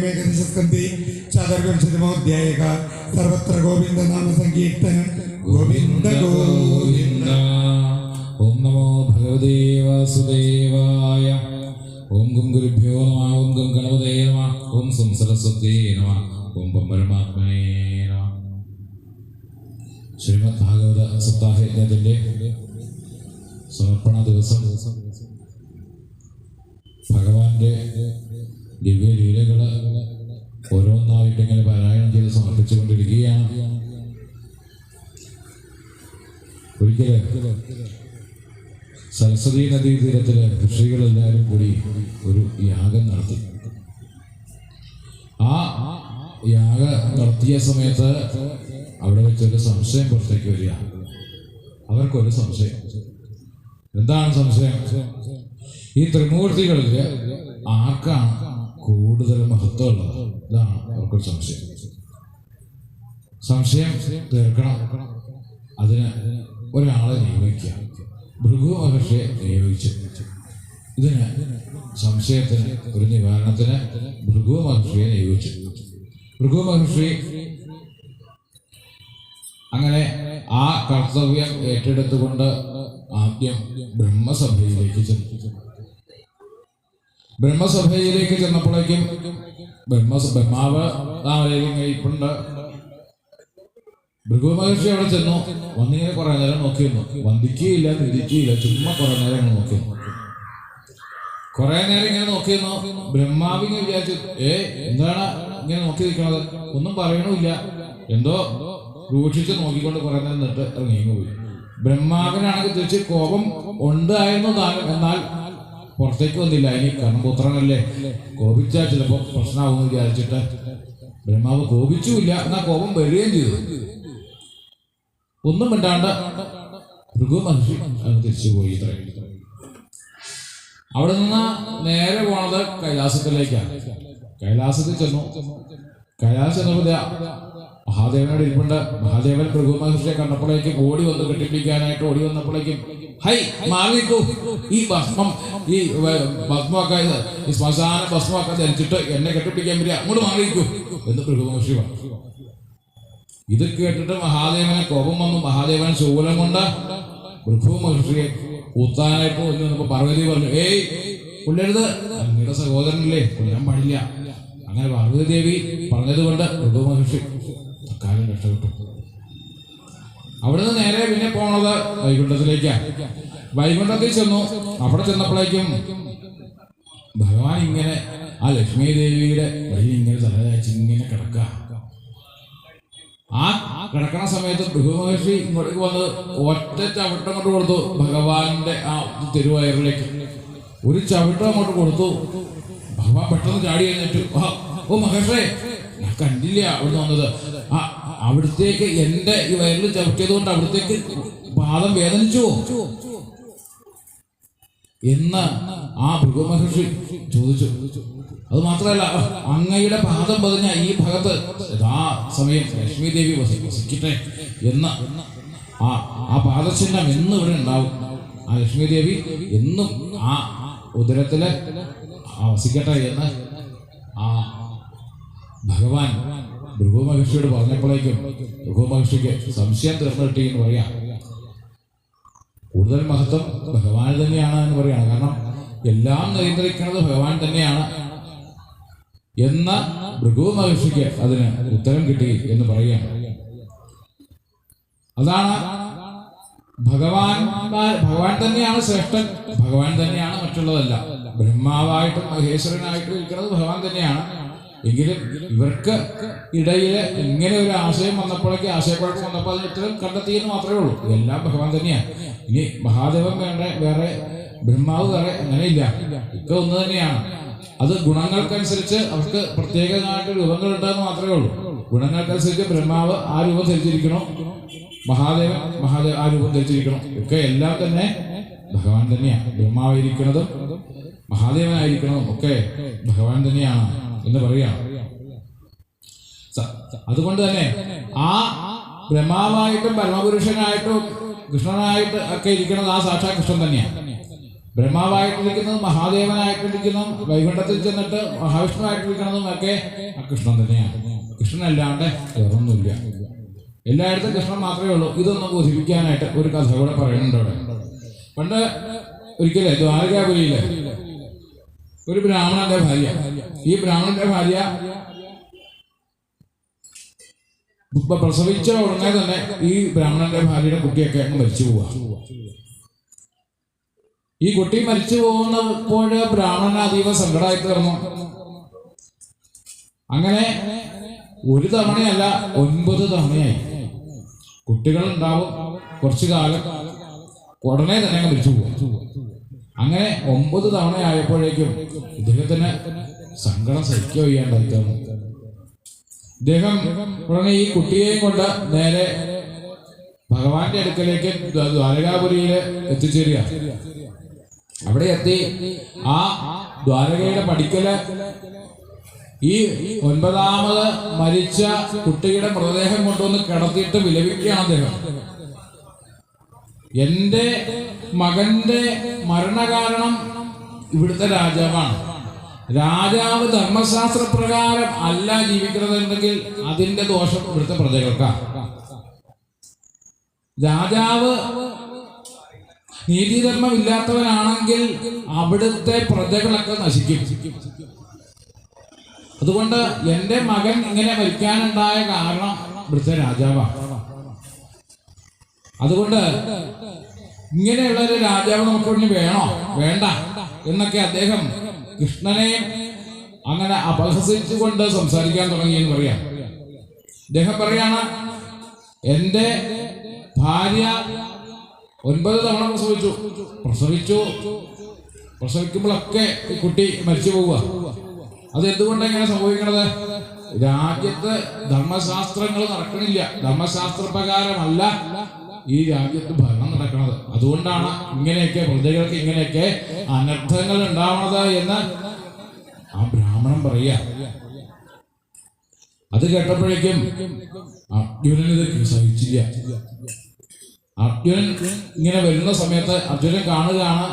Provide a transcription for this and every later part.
മേഘദശസ്കന്ധി ചതുർവിംശതിമോധ്യായക സർവത്ര ഗോവിന്ദ നാമ സങ്കീർത്തനം ഗോവിന്ദ ഗോവിന്ദ ഓം നമോ ഭഗവതേ വാസുദേവായ. ഓം ഗും ഗുരുഭ്യോ നമ. ഓം ഗും ഗണപതേ നമ. ഓം സം സരസ്വതേ നമ. ഓം പം പരമാത്മനേ നമ. ശ്രീമദ് ഭാഗവത സപ്താഹ യജ്ഞത്തിന്റെ സമർപ്പണ ദിവസം. ഭഗവാന്റെ ദിവ്യലീലകൾ ഓരോന്നായിട്ട് ഇങ്ങനെ പാരായണം ചെയ്ത് സമർപ്പിച്ചുകൊണ്ടിരിക്കുകയാണ്. ഒരിക്കൽ സരസ്വതി നദീ തീരത്തിൽ ഋഷികളെല്ലാവരും കൂടി ഒരു യാഗം നടത്തി. ആ യാഗം നടത്തിയ സമയത്ത് അവിടെ വെച്ചൊരു സംശയം പുറത്തേക്ക് വരിക. അവർക്കൊരു സംശയം. എന്താണ് സംശയം? ഈ ത്രിമൂർത്തികളിൽ ആർക്കാണ് കൂടുതൽ മഹത്വമുള്ളത്. ഇതാണ് അവർക്കൊരു സംശയം. സംശയം തീർക്കണം. അതിന് ഒരാളെ നിയോഗിക്കുക. ഭൃഗു മഹർഷിയെ നിയോഗിച്ചു ഇതിന് സംശയത്തിന് ഒരു നിവാരണത്തിന് ഭൃഗു മഹർഷിയെ നിയോഗിച്ചു. ഭൃഗു മഹർഷി അങ്ങനെ ആ കർത്തവ്യം ഏറ്റെടുത്തുകൊണ്ട് ആദ്യം ബ്രഹ്മസഭയിലേക്ക് ചെന്നു. ബ്രഹ്മസഭയിലേക്ക് ചെന്നപ്പോഴേക്കും ബ്രഹ്മ ബ്രഹ്മാവ് താമരയിലും കഴിപ്പുണ്ട് ഭൃഗു മഹർഷി അവിടെ ചെന്നു. വന്നിങ്ങനെ കുറെ നേരം നോക്കി നിന്നു. വന്ദിക്കുകയില്ല തിരിക്കുകയില്ല ചുമ്മാ കുറെ നേരം നോക്കി കുറെ നേരം ഇങ്ങനെ നോക്കി നിന്നു. ബ്രഹ്മാവിനെ വിചാരിച്ചു ഏ എന്താണ് ഇങ്ങനെ നോക്കി നിൽക്കണത്? ഒന്നും പറയണമില്ല. എന്തോ രൂക്ഷിച്ച് നോക്കിക്കൊണ്ട് കുറെ നേരം നിന്നിട്ട് ഇറങ്ങി പോയി. ബ്രഹ്മാവിനാണെങ്കിൽ തിരിച്ച് കോപം ഉണ്ടായിരുന്നു എന്നാൽ പുറത്തേക്ക് വന്നില്ല. ഇനി പുത്രനല്ലേ കോപിച്ചാൽ ചിലപ്പോൾ പ്രശ്നമാകുമെന്ന് വിചാരിച്ചിട്ട്. ബ്രഹ്മാവ് കോപിച്ചുമില്ല. എന്നാ കോപം വരികയും ചെയ്തു. ഒന്നും മിണ്ടാണ്ട് ഭൃഗു മഹർഷി അങ്ങ് തിരിച്ചു പോയി ഇത്രയും അവിടെ നിന്ന് നേരെ പോണത് കൈലാസത്തിലേക്കാണ്. കൈലാസത്തിൽ ചെന്നു. കൈലാസം മഹാദേവനോട് ഇരിപ്പുണ്ട്. മഹാദേവൻ ഭൃഗു മഹർഷിയെ കണ്ടപ്പോഴേക്കും ഓടി വന്ന്. കെട്ടിപ്പിടിക്കാനായിട്ട് ഓടി വന്നപ്പോഴേക്കും ഹൈ മാറിക്കൂ ഈ ഭസ്മം ഈ ഭസ്മമൊക്കെ ഈ ശ്മശാന ഭസ്മമൊക്കെ ധരിച്ചിട്ട് എന്നെ കെട്ടിപ്പിടിക്കാൻ വരിക. അങ്ങോട്ട് മാറിക്കൂ എന്ന് ഭൃഗു മഹർഷി ഇത് കേട്ടിട്ട് മഹാദേവനെ കോപം വന്നു. മഹാദേവൻ ശൂലം കൊണ്ട് പ്രഭു മഹർഷിയെ കൂത്താനായിട്ട് വന്നു വന്നപ്പോ പാർവതി പറഞ്ഞു. ഏയ് കൊല്ലരുത് അങ്ങയുടെ സഹോദരനല്ലേ? കൊല്ലാൻ പാടില്ല. അങ്ങനെ പാർവതി ദേവി പറഞ്ഞതുകൊണ്ട് പ്രഭു മഹർഷി രക്ഷപ്പെട്ടു അവിടുന്ന് നേരെ പിന്നെ പോണത് വൈകുണ്ഠത്തിലേക്കാണ് വൈകുണ്ഠത്തിൽ ചെന്നു. അവിടെ ചെന്നപ്പോഴേക്കും ഭഗവാൻ ഇങ്ങനെ ആ ലക്ഷ്മി ദേവിയുടെ വഴി ഇങ്ങനെ തലതാച്ച് ഇങ്ങനെ കിടക്കുക ആ കിടക്കണ സമയത്ത് ഭൃഗുമഹർഷി ഇങ്ങോട്ടേക്ക് വന്ന് ഒറ്റ ചവിട്ടം കൊണ്ട് കൊടുത്തു. ഭഗവാന്റെ ആ തിരുവയറിലേക്ക്. ഒരു ചവിട്ടം അങ്ങോട്ട് കൊടുത്തു. ഭഗവാൻ പെട്ടെന്ന് ചാടി കഴിഞ്ഞിട്ട് ഓ മഹർഷേ ഞാൻ കണ്ടില്ല അവിടെ വന്നത്. ആ അവിടത്തേക്ക് എന്റെ ഈ വയറിൽ ചവിട്ടിയത് കൊണ്ട് അവിടത്തേക്ക് പാദം വേദനിച്ചു എന്ന് ആ ഭൃഗമഹർഷി ചോദിച്ചു. അത് മാത്രമല്ല അങ്ങയുടെ പാദം പതിഞ്ഞ ഈ ഭാഗത്ത് യഥാ സമയം ലക്ഷ്മി ദേവി വസി- വസിക്കട്ടെ എന്ന് ആ ആ പാദചിഹ്നം എന്നും ഇവിടെ ഉണ്ടാവും. ആ ലക്ഷ്മി ദേവി എന്നും ആ ഉദരത്തിൽ ആ വസിക്കട്ടെ എന്ന് ആ ഭഗവാൻ ഭൃഗു മഹർഷിയോട് പറഞ്ഞപ്പോഴേക്കും ഭൃഗു മഹർഷിക്ക് സംശയം തീർന്നു കിട്ടി എന്ന് പറയാം. കൂടുതൽ മഹത്വം ഭഗവാൻ തന്നെയാണ് എന്ന് പറയാണ്. കാരണം എല്ലാം നിയന്ത്രിക്കുന്നത് ഭഗവാൻ തന്നെയാണ്. എന്ന ഭൃഗു മഹർഷിക്ക് അതിന് ഉത്തരം കിട്ടി എന്ന് പറയുകയാണ്. അതാണ് ഭഗവാൻ ഭഗവാൻ തന്നെയാണ് ശ്രേഷ്ഠൻ ഭഗവാൻ തന്നെയാണ് മറ്റുള്ളതല്ല. ബ്രഹ്മാവായിട്ടും മഹേശ്വരനായിട്ടും ഇരിക്കുന്നത് ഭഗവാൻ തന്നെയാണ്. എങ്കിലും ഇവർക്ക് ഇടയിൽ ഇങ്ങനെ ഒരു ആശയം വന്നപ്പോഴേക്ക് ആശയക്കുഴപ്പം വന്നപ്പോൾ അതിന് ഉത്തരം കണ്ടെത്തിയെന്ന് മാത്രമേ ഉള്ളൂ. എല്ലാം ഭഗവാൻ തന്നെയാണ് ഇനി മഹാദേവൻ വേണ്ട വേറെ ബ്രഹ്മാവ് വേറെ അങ്ങനെയില്ല ഒക്കെ ഒന്ന് തന്നെയാണ്. അത് ഗുണങ്ങൾക്കനുസരിച്ച് അവർക്ക് പ്രത്യേകമായിട്ട് രൂപങ്ങൾ ഉണ്ടാകുന്ന മാത്രമേ ഉള്ളൂ. ഗുണങ്ങൾക്കനുസരിച്ച് ബ്രഹ്മാവ് ആ രൂപം ധരിച്ചിരിക്കണം. മഹാദേവൻ മഹാദേവ ആ രൂപം ധരിച്ചിരിക്കണം. ഒക്കെ എല്ലാം തന്നെ ഭഗവാൻ തന്നെയാണ് ബ്രഹ്മാവായിരിക്കുന്നതും മഹാദേവനായിരിക്കുന്നതും ഒക്കെ ഭഗവാൻ തന്നെയാണ്. എന്ന് പറയാം. അതുകൊണ്ട് തന്നെ ആ ബ്രഹ്മാവായിട്ടും പരമപുരുഷനായിട്ടും കൃഷ്ണനായിട്ട് ഒക്കെ ഇരിക്കുന്നത് ആ സാക്ഷാ കൃഷ്ണൻ തന്നെയാണ്. ബ്രഹ്മാവായിട്ടിരിക്കുന്നതും മഹാദേവനായിട്ടിരിക്കുന്നതും വൈകുണ്ഠത്തിൽ ചെന്നിട്ട് മഹാവിഷ്ണുവായിട്ടിരിക്കുന്നതും ഒക്കെ ആ കൃഷ്ണൻ തന്നെയാണ്. കൃഷ്ണനല്ലാണ്ട് വേറൊന്നുമില്ല. എല്ലായിടത്തും കൃഷ്ണൻ മാത്രമേ ഉള്ളൂ. ഇതൊന്ന് ബോധിപ്പിക്കാനായിട്ട് ഒരു കഥ കൂടെ പറയുന്നുണ്ട് അവിടെ. പണ്ട് ഒരിക്കലേ ദ്വാരകാപുരിയിലെ ഒരു ബ്രാഹ്മണന്റെ ഭാര്യ. ഈ ബ്രാഹ്മണന്റെ ഭാര്യ പ്രസവിച്ച ഉടനെ തന്നെ ഈ ബ്രാഹ്മണന്റെ ഭാര്യയുടെ കുട്ടിയൊക്കെ അങ്ങ് മരിച്ചു പോവാ. ഈ കുട്ടി മരിച്ചു പോകുന്നപ്പോൾ ബ്രാഹ്മണൻ അതീവ സങ്കടമായി തീർന്നു. അങ്ങനെ ഒരു തവണയല്ല ഒൻപത് തവണയായി. കുട്ടികൾ ഉണ്ടാവും കുറച്ചു കാലം. ഉടനെ തന്നെ അങ്ങ് മരിച്ചു പോകും അങ്ങനെ ഒമ്പത് തവണ ആയപ്പോഴേക്കും ഇദ്ദേഹത്തിന് സങ്കടം സഹിക്കുക വയ്യാണ്ടായി തീർന്നു ഇദ്ദേഹം ഉടനെ ഈ കുട്ടിയെയും കൊണ്ട് നേരെ ഭഗവാന്റെ അടുക്കലേക്ക് ദ്വ- ദ്വാരകാപുരിയിൽ എത്തിച്ചേരുക. അവിടെ എത്തി ആ ദ്വാരകയുടെ പടിക്കൽ ഈ ഒൻപതാമത് മരിച്ച കുട്ടിയുടെ മൃതദേഹം കൊണ്ടുവന്ന് കിടത്തിയിട്ട് വിലപിക്കുകയാണ് അദ്ദേഹം. എന്റെ മകന്റെ മരണകാരണം ഇവിടുത്തെ രാജാവാണ്. രാജാവ് ധർമ്മശാസ്ത്ര പ്രകാരം അല്ല ജീവിക്കുന്നതെങ്കിൽ അതിന്റെ ദോഷം ഇവിടുത്തെ പ്രജകൾക്കാണ് രാജാവ് നീതിധർമ്മം ഇല്ലാത്തവനാണെങ്കിൽ അവിടുത്തെ പ്രജകളൊക്കെ നശിക്കും. അതുകൊണ്ട് എന്റെ മകൻ ഇങ്ങനെ മരിക്കാനുണ്ടായ കാരണം ഇവിടുത്തെ രാജാവാണ്. അതുകൊണ്ട് ഇങ്ങനെയുള്ള ഒരു രാജാവ് നമുക്ക് ഇനി വേണോ? വേണ്ട. എന്നൊക്കെ അദ്ദേഹം കൃഷ്ണനെ അങ്ങനെ അപഹസിച്ചുകൊണ്ട് സംസാരിക്കാൻ തുടങ്ങി എന്ന് പറയാം. അദ്ദേഹം പറയാണ് എന്റെ ഭാര്യ ഒൻപത് തവണ പ്രസവിച്ചു. പ്രസവിച്ചു. പ്രസവിക്കുമ്പോഴൊക്കെ ഈ കുട്ടി മരിച്ചു പോവുക. അത് എന്തുകൊണ്ടാണ് ഇങ്ങനെ സംഭവിക്കണത്? രാജ്യത്ത് ധർമ്മശാസ്ത്രങ്ങൾ നടക്കണില്ല. ധർമ്മശാസ്ത്ര പ്രകാരമല്ല ഈ രാജ്യത്ത് ഭരണം നടക്കുന്നത് അതുകൊണ്ടാണ് ഇങ്ങനെയൊക്കെ പ്രജകൾക്ക് ഇങ്ങനെയൊക്കെ അനർത്ഥങ്ങൾ ഉണ്ടാവണത് എന്ന് ആ ബ്രാഹ്മണൻ പറയാ അത് കേട്ടപ്പോഴേക്കും അർജുനൻ ഇത് സഹിച്ചില്ല അർജുനൻ ഇങ്ങനെ വരുന്ന സമയത്ത് അർജുനൻ കാണുകയാണ്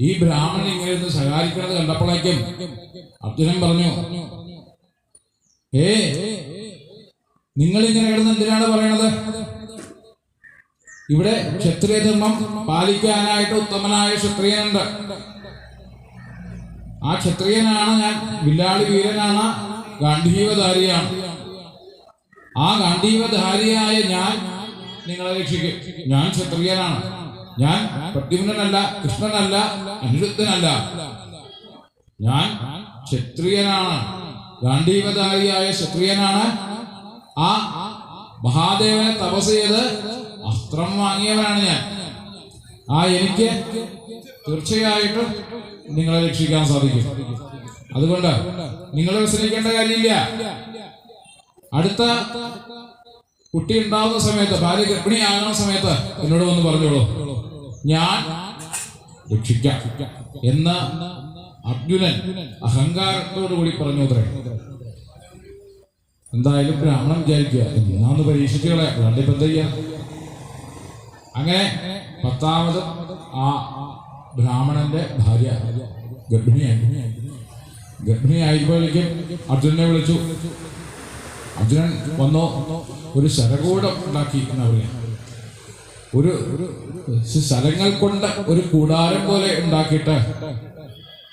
ഈ ബ്രാഹ്മണൻ ഇങ്ങനെ ഇരുന്ന് ശകാരിക്കണത് കണ്ടപ്പോഴേക്കും അർജുനൻ പറഞ്ഞു ഏ നിങ്ങൾ ഇങ്ങനെ കിടന്ന് എന്തിനാണ് പറയണത്? ഇവിടെ ക്ഷത്രിയ ധർമ്മം പാലിക്കാനായിട്ട് ഉത്തമനായ ക്ഷത്രിയനുണ്ട്. ആ ക്ഷത്രിയനാണ് ഞാൻ വില്ലാളി വീരനാണ് ഗാന്ധീവധാരിയാണ്. ആ ഗാന്ധീവധാരിയായ ഞാൻ നിങ്ങളെ രക്ഷിക്കും. ഞാൻ ക്ഷത്രിയനാണ്. ഞാൻ പ്രദ്യുമ്നനല്ല കൃഷ്ണനല്ല അനിരുദ്ധനല്ല. ഞാൻ ക്ഷത്രിയനാണ്. ഗാന്ധീവധാരിയായ ക്ഷത്രിയനാണ്. ആ മഹാദേവനെ തപസ് ചെയ്ത് അസ്ത്രം വാങ്ങിയവനാണ് ഞാൻ. ആ എനിക്ക് തീർച്ചയായിട്ടും നിങ്ങളെ രക്ഷിക്കാൻ സാധിക്കും. അതുകൊണ്ട് നിങ്ങൾ വിശ്രമിക്കേണ്ട കാര്യമില്ല. അടുത്ത കുട്ടി ഉണ്ടാവുന്ന സമയത്ത് ഭാര്യ ഗർഭിണിയാകുന്ന സമയത്ത് എന്നോട് വന്ന് പറഞ്ഞോളൂ. ഞാൻ രക്ഷിക്കാം എന്ന് അർജുനൻ അഹങ്കാരത്തോടു കൂടി പറഞ്ഞു അത്രേ. എന്തായാലും ബ്രാഹ്മണൻ വിചാരിക്കുക എന്നാന്ന് പരീക്ഷിച്ചുകളെ അല്ലാണ്ട് ഇപ്പം എന്താ അങ്ങനെ പത്താമത് ആ ബ്രാഹ്മണന്റെ ഭാര്യ ഗർഭിണിയായി. ഗർഭിണിയായപ്പോഴേക്കും അർജുനനെ വിളിച്ചു. അർജുനൻ വന്നോ ഒരു ശരകൂടം ഉണ്ടാക്കി എന്നവരെ ഒരു ശരങ്ങൾ കൊണ്ട് ഒരു കൂടാരം പോലെ ഉണ്ടാക്കിയിട്ട്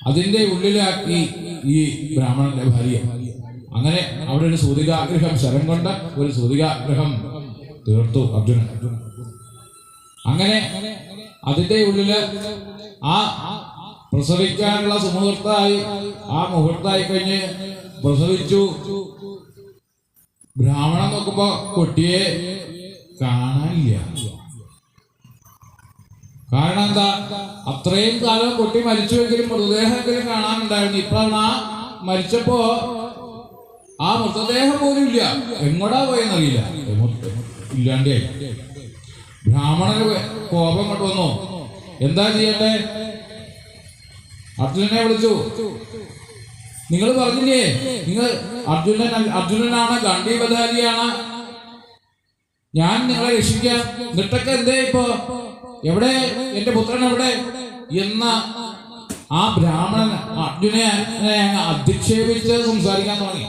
അതിന്റെ ഉള്ളിലാക്കി ഈ ബ്രാഹ്മണന്റെ ഭാര്യ. അങ്ങനെ അവിടെ ഒരു സൂതികാഗ്രഹം ശരം കൊണ്ട് ഒരു സൂതികാഗ്രഹം തീർത്തു അർജുനൻ. അങ്ങനെ അതിന്റെ ഉള്ളിൽ ആ പ്രസവിക്കാനുള്ള സുമുഹൂർത്തമായി ആ മുഹൂർത്തായി കഴിഞ്ഞ് പ്രസവിച്ചു. ബ്രാഹ്മണൻ നോക്കുമ്പോ കുട്ടിയെ കാണാനില്ല. കാരണം എന്താ? അത്രയും കാലം കുട്ടി മരിച്ചുവെങ്കിലും മൃതദേഹമെങ്കിലും കാണാനുണ്ടായിരുന്നു. ഇപ്പോഴാണ് ആ മരിച്ചപ്പോ ആ മൃതദേഹം പോലും ഇല്ല. എങ്ങോട്ടാ പോയെന്നറിയില്ല. ഇല്ലാണ്ടേ. ബ്രാഹ്മണന് കോപം കൊണ്ട് വന്നു. എന്താ ചെയ്യണ്ടേ? അർജുനനെ വിളിച്ചു. നിങ്ങൾ പറഞ്ഞില്ലേ? നിങ്ങൾ അർജുനൻ അർജുനനാണ് ഗാന്ധീവധാരിയാണ് ഞാൻ നിങ്ങളെ രക്ഷിക്കാം. എന്നിട്ടൊക്കെ എന്തേ ഇപ്പോ? എവിടെ? എന്റെ പുത്രൻ എവിടെ? എന്ന ആ ബ്രാഹ്മണൻ അർജുനെ അധിക്ഷേപിച്ച് സംസാരിക്കാൻ തുടങ്ങി.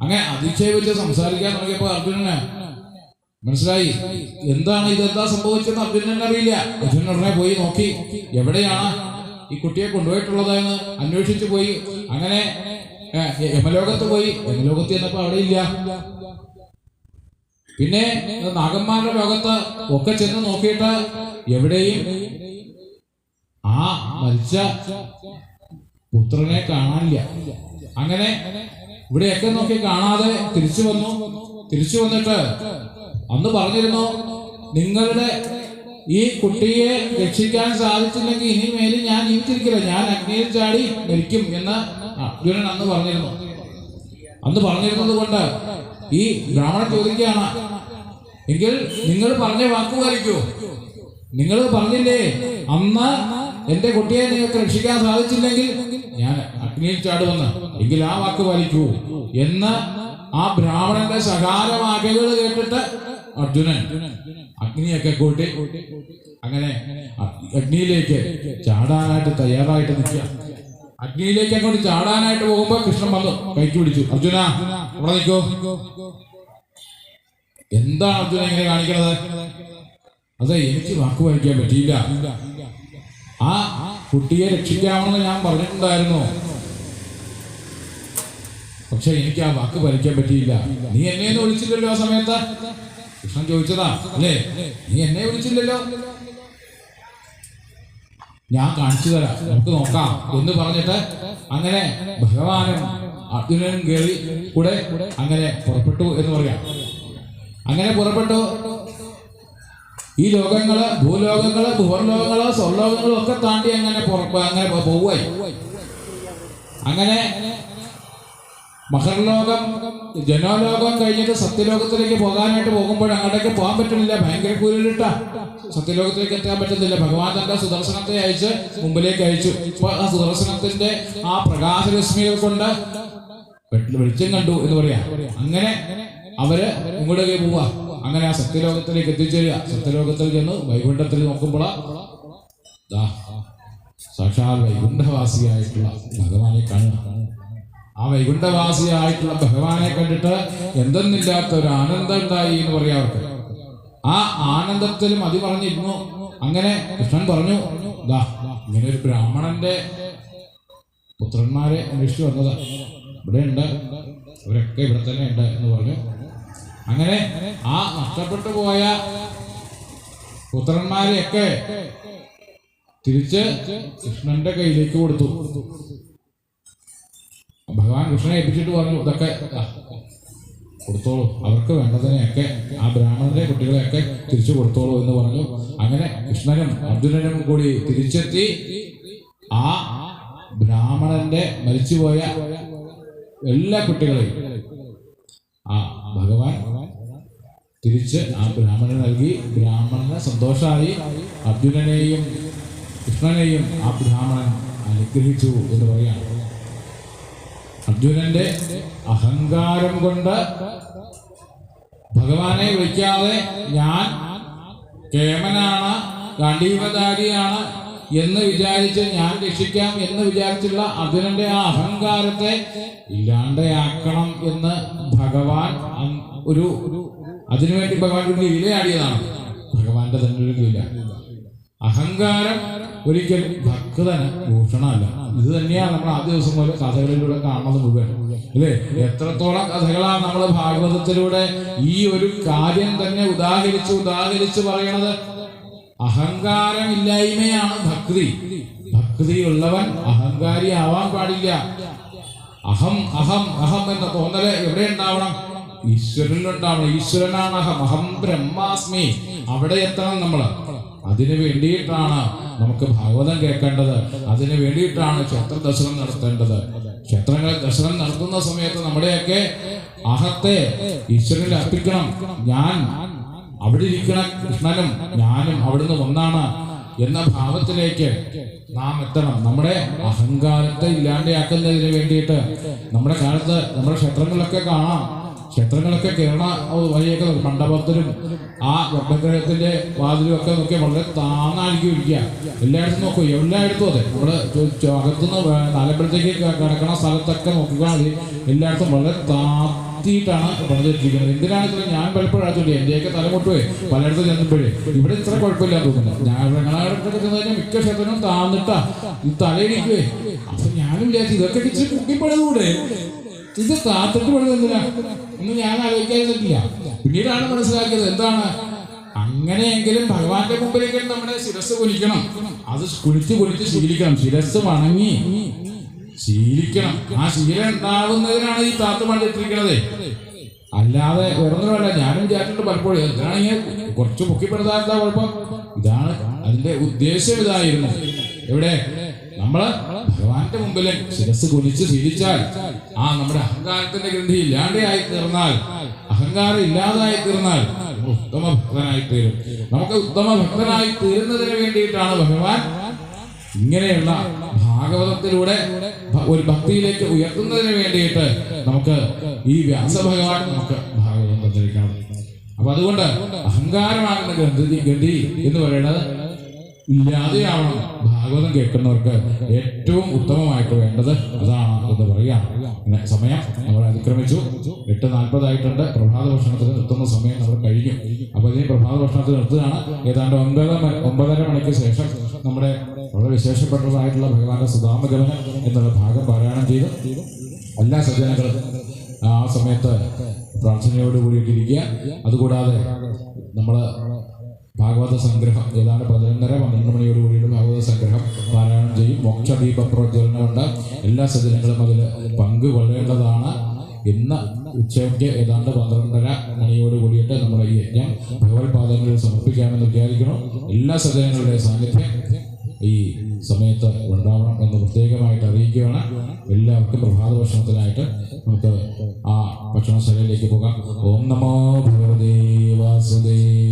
അങ്ങനെ അധിക്ഷേപിച്ച് സംസാരിക്കാൻ തുടങ്ങിയപ്പോ അർജുനന് മനസ്സിലായി? എന്താണ് ഇതെന്താ സംഭവിച്ചെന്ന് അർജുനൻ അറിയില്ല. അർജുനൻ ഉടനെ പോയി നോക്കി. എവിടെയാണ് ഈ കുട്ടിയെ കൊണ്ടുപോയിട്ടുള്ളത് എന്ന് അന്വേഷിച്ചു പോയി. അങ്ങനെ യമലോകത്ത് പോയി. യമലോകത്ത് ചെന്നപ്പോ അവിടെ ഇല്ല. പിന്നെ നാഗന്മാരുടെ ലോകത്ത് ഒക്കെ ചെന്ന് നോക്കിയിട്ട് എവിടെയും ആ മരിച്ച പുത്രനെ കാണാനില്ല. അങ്ങനെ ഇവിടെയൊക്കെ നോക്കി കാണാതെ തിരിച്ചു വന്നു. തിരിച്ചു വന്നിട്ട് അന്ന് പറഞ്ഞിരുന്നു നിങ്ങളുടെ ഈ കുട്ടിയെ രക്ഷിക്കാൻ സാധിച്ചില്ലെങ്കിൽ ഇനി ഞാൻ ജീവിച്ചിരിക്കില്ല. ഞാൻ അഗ്നിയിൽ ചാടി മരിക്കും എന്ന് അർജുനൻ അന്ന് പറഞ്ഞിരുന്നു. അന്ന് പറഞ്ഞിരുന്നത് കൊണ്ട് ഈ ബ്രാഹ്മണൻ ചോദിക്കുകയാണ് എങ്കിൽ നിങ്ങൾ പറഞ്ഞ വാക്ക് പാലിക്കൂ. നിങ്ങൾ പറഞ്ഞില്ലേ അന്ന് എന്റെ കുട്ടിയെ നിങ്ങൾക്ക് രക്ഷിക്കാൻ സാധിച്ചില്ലെങ്കിൽ ഞാൻ അഗ്നിയിൽ ചാടുമെന്ന്. എങ്കിൽ ആ വാക്ക് പാലിക്കൂ എന്ന് ആ ബ്രാഹ്മണന്റെ സകാല വാക്കുകൾ കേട്ടിട്ട് അർജുനൻ അഗ്നിയൊക്കെ കൂട്ടി അങ്ങനെ അഗ്നിയിലേക്ക് ചാടാനായിട്ട് തയ്യാറായിട്ട് നിൽക്കുക. അഗ്നിയിലേക്ക് അങ്ങോട്ട് ചാടാനായിട്ട് പോകുമ്പോ കൃഷ്ണൻ വന്നു. കൈക്ക് പിടിച്ചു. അർജുന അവിടെ എന്താണ് അർജുന ഇങ്ങനെ കാണിക്കണത്? അതെ എനിക്ക് വാക്ക് വായിക്കാൻ പറ്റിയില്ല. ആ കുട്ടിയെ രക്ഷിക്കാമെന്ന് ഞാൻ പറഞ്ഞിട്ടുണ്ടായിരുന്നു. പക്ഷെ എനിക്ക് ആ വാക്ക് പാലിക്കാൻ പറ്റിയില്ല. നീ എന്നെ വിളിച്ചില്ലല്ലോ ആ സമയത്ത്? കൃഷ്ണൻ ചോദിച്ചതാ അല്ലേ? നീ എന്നെ വിളിച്ചില്ലല്ലോ? ഞാൻ കാണിച്ചു തരാം നമുക്ക് നോക്കാം. എന്ന് പറഞ്ഞിട്ട് അങ്ങനെ ഭഗവാനും അർജുനനും കേറി കൂടെ അങ്ങനെ പുറപ്പെട്ടു എന്ന് പറയാം. അങ്ങനെ പുറപ്പെട്ടു. ഈ ലോകങ്ങൾ ഭൂലോകങ്ങൾ ഭൂവർലോകങ്ങൾ സ്വർലോകങ്ങളും ഒക്കെ താണ്ടി അങ്ങനെ അങ്ങനെ പോവുകയായി അങ്ങനെ മഹർലോകം ജനോലോകം കഴിഞ്ഞിട്ട് സത്യലോകത്തിലേക്ക് പോകാനായിട്ട് പോകുമ്പോൾ അങ്ങോട്ടേക്ക് പോകാൻ പറ്റുന്നില്ല. ഭയങ്കര കൂരിലിട്ട സത്യലോകത്തിലേക്ക് എത്താൻ പറ്റുന്നില്ല. ഭഗവാൻ തന്റെ സുദർശനത്തെ അയച്ച് മുമ്പിലേക്ക് അയച്ചു. ഇപ്പൊ ആ സുദർശനത്തിന്റെ ആ പ്രകാശരശ്മികൾ കൊണ്ട് പെട്ടെന്ന് വെളിച്ചം കണ്ടു എന്ന് പറയാ. അങ്ങനെ അവർ ഇങ്ങോട്ടേക്ക് പോവാ. അങ്ങനെ ആ സത്യലോകത്തിലേക്ക് എത്തിച്ചേരുക. സത്യലോകത്തിൽ ചെന്ന് വൈകുണ്ഠത്തിൽ നോക്കുമ്പോൾ സാക്ഷാൽ വൈകുണ്ഠവാസിയായിട്ടുള്ള ഭഗവാനെ കാണുക. ആ വൈകുണ്ഠവാസിയായിട്ടുള്ള ഭഗവാനെ കണ്ടിട്ട് എന്തെന്നില്ലാത്ത ഒരു ആനന്ദം ഉണ്ടായി എന്ന് പറയാം അവർക്ക്. ആ ആനന്ദത്തിലും മതി പറഞ്ഞിരുന്നു. അങ്ങനെ കൃഷ്ണൻ പറഞ്ഞു ദാ ഇങ്ങനെ ഒരു ബ്രാഹ്മണന്റെ പുത്രന്മാരെ അന്വേഷിച്ചു വന്നത്. ഇവിടെ ഉണ്ട് അവരൊക്കെ ഇവിടെ തന്നെ ഉണ്ട് എന്ന് പറഞ്ഞു. അങ്ങനെ ആ നഷ്ടപ്പെട്ടു പോയ പുത്രന്മാരെയൊക്കെ തിരിച്ച് കൃഷ്ണന്റെ കയ്യിലേക്ക് കൊടുത്തു. ഭഗവാൻ കൃഷ്ണനെ ഏൽപ്പിച്ചിട്ട് പറഞ്ഞു ഇതൊക്കെ കൊടുത്തോളൂ. അവർക്ക് വേണ്ടതിനെയൊക്കെ ആ ബ്രാഹ്മണന്റെ കുട്ടികളെയൊക്കെ തിരിച്ചു കൊടുത്തോളൂ എന്ന് പറഞ്ഞു. അങ്ങനെ കൃഷ്ണനും അർജുനനും കൂടി തിരിച്ചെത്തി. ആ ബ്രാഹ്മണന്റെ മരിച്ചുപോയ എല്ലാ കുട്ടികളെയും ആ ഭഗവാൻ തിരിച്ച് ആ ബ്രാഹ്മണന് നൽകി. ബ്രാഹ്മണന് സന്തോഷമായി അർജുനനെയും കൃഷ്ണനെയും ആ ബ്രാഹ്മണൻ അനുഗ്രഹിച്ചു എന്ന് പറയാണ് അർജുനന്റെ അഹങ്കാരം കൊണ്ട് ഭഗവാനെ വിളിക്കാതെ ഞാൻ കേമനാണ് ഗാന്ധീവധാരിയാണ് എന്ന് വിചാരിച്ച് ഞാൻ രക്ഷിക്കാം എന്ന് വിചാരിച്ചുള്ള അർജുനന്റെ ആ അഹങ്കാരത്തെ ഇല്ലാണ്ടയാക്കണം എന്ന് ഭഗവാൻ ഒരു അതിനുവേണ്ടി ഭഗവാൻ ഒരു ലീലയാടിയതാണ്. ഭഗവാന്റെ തന്നെ ഒരു ലീല. അഹങ്കാരം ഒരിക്കലും ഭക്തന് ഭൂഷണമല്ല ഇത് തന്നെയാണ് നമ്മൾ ആദ്യ ദിവസം പോലെ കഥകളിലൂടെ കാണുന്നത് മുഴുവൻ. അല്ലേ? എത്രത്തോളം കഥകളാണ് നമ്മൾ ഭാഗവതത്തിലൂടെ ഈ ഒരു കാര്യം തന്നെ ഉദാഹരിച്ച് ഉദാഹരിച്ച് പറയണത്? അഹങ്കാരമില്ലായ്മയാണ് ഭക്തി. ഭക്തിയുള്ളവൻ അഹങ്കാരി ആവാൻ പാടില്ല. അഹം അഹം അഹം എന്ന തോന്നൽ എവിടെ ഉണ്ടാവണം? ഈശ്വരനിലുണ്ടാവണം ഈശ്വരനാണ് അഹം. അഹം ബ്രഹ്മാസ്മി. അവിടെ എത്തണം നമ്മൾ. അതിനു വേണ്ടിയിട്ടാണ് നമുക്ക് ഭാഗവതം കേൾക്കേണ്ടത്. അതിനു വേണ്ടിയിട്ടാണ് ക്ഷേത്ര ദർശനം നടത്തേണ്ടത്. ക്ഷേത്രങ്ങളിൽ ദർശനം നടത്തുന്ന സമയത്ത് നമ്മുടെയൊക്കെ അഹത്തെ ഈശ്വരനിൽ അർപ്പിക്കണം. ഞാൻ അവിടെ ഇരിക്കണ കൃഷ്ണനും ഞാനും അവിടുന്ന് ഒന്നാണ് എന്ന ഭാവത്തിലേക്ക് നാം എത്തണം. നമ്മുടെ അഹങ്കാരത്തെ ഇല്ലാണ്ടാക്കുന്നതിന് വേണ്ടിയിട്ട് നമ്മുടെ കാലത്ത് നമ്മുടെ ക്ഷേത്രങ്ങളിലൊക്കെ കാണാം. ക്ഷേത്രങ്ങളൊക്കെ കേരള വഴിയൊക്കെ മണ്ഡപത്തിലും ആ ഗർഭഗ്രഹത്തിന്റെ വാതിലും ഒക്കെ നോക്കിയാൽ വളരെ താന്നായിരിക്കും ഇരിക്കുക. എല്ലായിടത്തും നോക്കും എല്ലായിടത്തും അതെ. നമ്മുടെ അകത്തുനിന്ന് നാലമ്പലത്തേക്ക് കിടക്കണ സ്ഥലത്തൊക്കെ നോക്കുക എല്ലായിടത്തും വളരെ താത്തിയിട്ടാണ് പണിതിട്ടിരിക്കുന്നത് എന്തിനാണ് ഇത്ര ഞാൻ പലപ്പോഴും അടുത്തുണ്ട് എന്റെയൊക്കെ പോയി പലയിടത്തും ചെന്നപ്പോഴേ. ഇവിടെ ഇത്ര കുഴപ്പമില്ല തോന്നുന്നു. ഞാൻ ഞങ്ങളുടെ മിക്ക ക്ഷേത്രങ്ങളും താന്നിട്ടാ ഈ തലയിടിക്കുവേ. അപ്പൊ ഞാനും വിചാരിച്ചു ഇതൊക്കെ ഇച്ചിരി കുട്ടിപ്പണിതുകൂടെ ഇത് താത്തിട്ട് പണിത് എന്തിനാ? എന്ന് ഞാൻ ആലോചിക്കാതിരിക്കില്ല പിന്നീടാണ് മനസ്സിലാക്കിയത് എന്താണ്? അങ്ങനെയെങ്കിലും ഭഗവാന്റെ മുമ്പിലേക്ക് നമ്മുടെ ശിരസ് കുലിക്കണം അത് കുലിച്ച് കുലിച്ച് ശീലിക്കണം. ശിരസ് വണങ്ങി ശീലിക്കണം. ആ ശീലം ഉണ്ടാവുന്നതിനാണ് ഈ താത്ത പണിതിട്ടിരിക്കണത് അല്ലാതെ വേറൊന്നുമല്ല ഞാനും ചേട്ടന്റെ പലപ്പോഴും. ഇതാണെങ്കിൽ കുറച്ച് പൊക്കിപ്പെടുത്താൻ എന്താ കുഴപ്പം? ഇതാണ് അതിന്റെ ഉദ്ദേശം ഇതായിരുന്നു. എവിടെ? നമ്മൾ ഭഗവാന്റെ മുമ്പിൽ ശിരസ് കുനിച്ച് ശീലിച്ചാൽ ആ നമ്മുടെ അഹങ്കാരത്തിന്റെ ഗ്രന്ഥി ഇല്ലാണ്ടായി തീർന്നാൽ അഹങ്കാരം ഇല്ലാതായി തീർന്നാൽ ഉത്തമ ഭക്തനായി തീരും. നമുക്ക് ഉത്തമ ഭക്തനായി തീരുന്നതിന് വേണ്ടിയിട്ടാണ് ഭഗവാൻ ഇങ്ങനെയുള്ള ഭാഗവതത്തിലൂടെ ഒരു ഭക്തിയിലേക്ക് ഉയർത്തുന്നതിന് വേണ്ടിയിട്ട് നമുക്ക് ഈ വ്യാസ വ്യാസഭഗവാൻ നമുക്ക് ഭാഗവതം തന്നിരിക്കണം. അപ്പൊ അതുകൊണ്ട് അഹങ്കാരമാകുന്ന ഗ്രന്ഥി ഗതി എന്ന് പറയുന്നത്. ഇല്ലാതെയാവണം. ഭാഗവതം കേൾക്കുന്നവർക്ക് ഏറ്റവും ഉത്തമമായിട്ട് വേണ്ടത് അതാണ് എന്ന് പറയാം പിന്നെ സമയം നമ്മൾ അതിക്രമിച്ചു. എട്ട് നാൽപ്പതായിട്ടുണ്ട്. പ്രഭാത ഭക്ഷണത്തിന് നിർത്തുന്ന സമയം നമ്മൾ കഴിഞ്ഞു. അപ്പൊ ഇനി പ്രഭാത ഭക്ഷണത്തിന് നിർത്തുകയാണ്. ഏതാണ്ട് ഒൻപത് ഒമ്പതര മണിക്ക് ശേഷം നമ്മുടെ വളരെ വിശേഷപ്പെട്ടതായിട്ടുള്ള ഭഗവാന്റെ സുധാമഗമനം എന്നുള്ള ഭാഗം പാരായണം ചെയ്ത്. എല്ലാ സജ്ജനങ്ങളും ആ സമയത്ത് പ്രാർത്ഥനയോട് കൂടിയിട്ടിരിക്കുക അതുകൂടാതെ നമ്മൾ ഭാഗവത സംഗ്രഹം ഏതാണ്ട് പതിനൊന്നര പന്ത്രണ്ട് മണിയോട് കൂടിയുള്ള ഭാഗവത സംഗ്രഹം പാരായണം ചെയ്യും മോക്ഷദീപ പ്രജ്വലനമുണ്ട് എല്ലാ സജ്ജനങ്ങളും അതിൽ പങ്കുകൊള്ളേണ്ടതാണ് ഇന്ന് ഉച്ചയ്ക്ക് ഏതാണ്ട് പന്ത്രണ്ടര മണിയോട് കൂടിയിട്ട് നമ്മുടെ ഈ യജ്ഞം ഭഗവത് പാദങ്ങളിൽ സമർപ്പിക്കാമെന്ന് വിചാരിക്കണം എല്ലാ സജ്ജനങ്ങളുടെയും സാന്നിധ്യം ഈ സമയത്ത് ഉണ്ടാവണം എന്ന് പ്രത്യേകമായിട്ട് അറിയിക്കുകയാണ്. എല്ലാവർക്കും പ്രഭാത ഭക്ഷണത്തിനായിട്ട് നമുക്ക് ആ ഭക്ഷണശാലയിലേക്ക് പോകാം. ഓം നമോ ഭഗവതേ വാസുദേവ